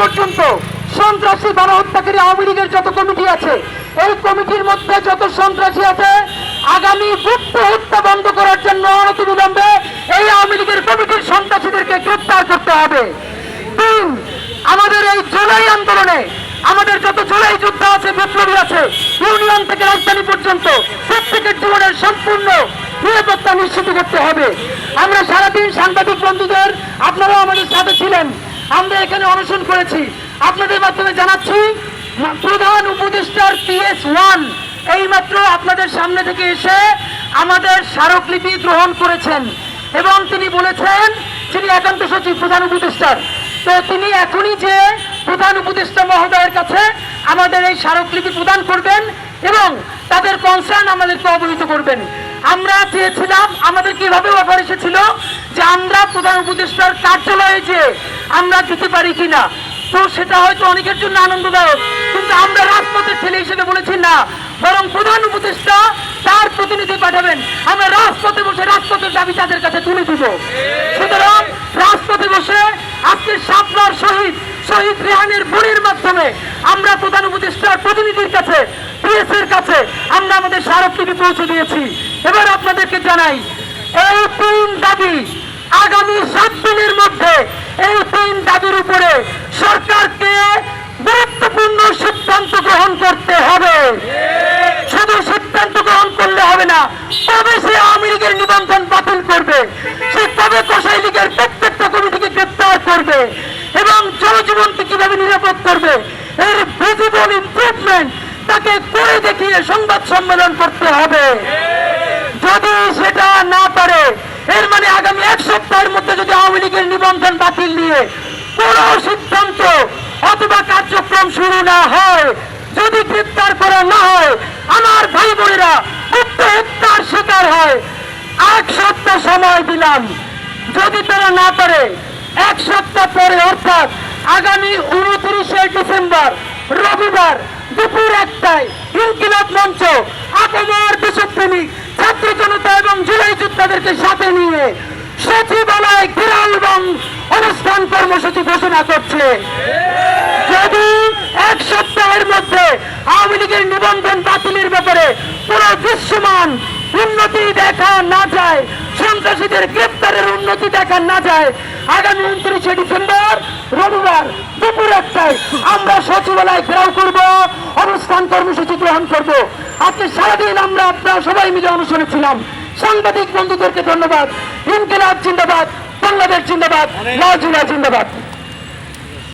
পর্যন্ত সন্ত্রাসী গণহত্যাকারী আওয়ামী লীগের যত কমিটি আছে, এই কমিটির মধ্যে যত সন্ত্রাসী আছে, আগামী গুপ্ত হত্যা বন্ধ করার জন্য অনতিবিলম্বে এই আওয়ামী লীগের কমিটির সন্ত্রাসীদেরকে গ্রেপ্তার করতে হবে। তিন, আমাদের এই জুলাই আন্দোলনে আমাদের যত জুলাই যোদ্ধা আছে, বিপ্লবী আছে, ইউনিয়ন থেকে রাজধানী পর্যন্ত প্রত্যেকের জীবনের সম্পূর্ণ নিরাপত্তা নিশ্চিত করতে হবে। আমরা সারাদিন সাংবাদিক বন্ধুদের, আপনারাও আমাদের সাথে ছিলেন। আমরা এখানে অনশন করেছি। আপনাদের মাধ্যমে জানাচ্ছি প্রধান উপদেষ্টার পিএস ওয়ান এইমাত্র আপনাদের সামনে থেকে এসে আমাদের স্মারকলিপি গ্রহণ করেছেন। এবং তিনি বলেছেন, তিনি একান্ত সচিব, প্রধান উপদেষ্টার। তো তিনি এখনই যে প্রধান উপদেষ্টা মহোদয়ের কাছে আমাদের এই স্মারকলিপি প্রদান করবেন এবং তাদের কনসার্ন আমাদেরকে অবহিত করবেন। আমরা চেয়েছিলাম, আমাদের কীভাবে অফার এসেছিল যে আমরা প্রধান উপদেষ্টার কার্যালয়ে যে আমরা যেতে পারি কিনা তো সেটা হয়তো অনেকের জন্য আনন্দদায়ক, কিন্তু আমরা রাজপথের ছেলে হিসেবে বলেছি না। বরং প্রধান উপদেষ্টা তার প্রতিনিধি পাঠাবেন। আমরা রাজপথে বসে রাজপথের দাবি তাদের কাছে তুলে দিব সুতরাং রাজপথে বসে আজকে শাপলার শহীদ শহীদ রেহানের বোনের মাধ্যমে আমরা প্রধান উপদেষ্টার প্রতিনিধির কাছে প্রেসের কাছে আমরা আমাদের স্মারকলিপি পৌঁছে দিয়েছি। এবার আপনাদেরকে জানাই এই তিন দাবি আগামী সাত দিনের মধ্যে এই তিন দাবির উপরে সরকারকে গুরুত্বপূর্ণ সিদ্ধান্ত গ্রহণ করতে হবে। শুধু সিদ্ধান্ত গ্রহণ করলে হবে না, তবে সে আওয়ামী লীগের নিবন্ধন বাতিল করবে। সে তবে কসাই লীগের প্রত্যেকটা কমিটিকে গ্রেপ্তার করবে এবং জনজীবনকে কীভাবে নিরাপদ করবে, এর ভিজিবল ইমপ্রুভমেন্ট তাকে করে দেখিয়ে সংবাদ সম্মেলন করতে হবে। এর মানে আগামী এক সপ্তাহের মধ্যে যদি আওয়ামী লীগের নিবন্ধন বাতিল নিয়ে কোন সিদ্ধান্ত অথবা কার্যক্রম শুরু না হয়, যদি গ্রেপ্তার করা না হয়, আমার ভাই বোনেরা গুপ্ত হত্যার শিকার হয়। এক সপ্তাহ সময় দিলাম। যদি তারা না পারে এক সপ্তাহ পরে অর্থাৎ আগামী উনত্রিশে ডিসেম্বর, রবিবার দুপুর একটায় ইনকিলাব মঞ্চ, আপমার দেশপ্রেমিক, ছাত্র জনতা এবং যোদ্ধাদেরকে সাথে নিয়ে সচিবালয় ঘেরাও এবং অনুষ্ঠান কর্মসূচি ঘোষণা করছে। যদি এক সপ্তাহের মধ্যে আওয়ামী লীগের নিবন্ধন বাতিলের ব্যাপারে পুরো দৃশ্যমান উন্নতি দেখা না যায়, সন্ত্রাসীদের গ্রেপ্তারের উন্নতি দেখা না যায়, আগামী উনত্রিশে ডিসেম্বর রবিবার দুপুর একটায় আমরা সচিবালয় ঘেরাও করব, অনুষ্ঠান কর্মসূচি গ্রহণ করব। আজকে সারাদিন আমরা আপনারা সবাই মিলে অনুষ্ঠানে ছিলাম। সাংবাদিক বন্ধুদেরকে ধন্যবাদ ইনকিলাব জিন্দাবাদ বাংলাদেশ জিন্দাবাদ লাল জিন্দাবাদ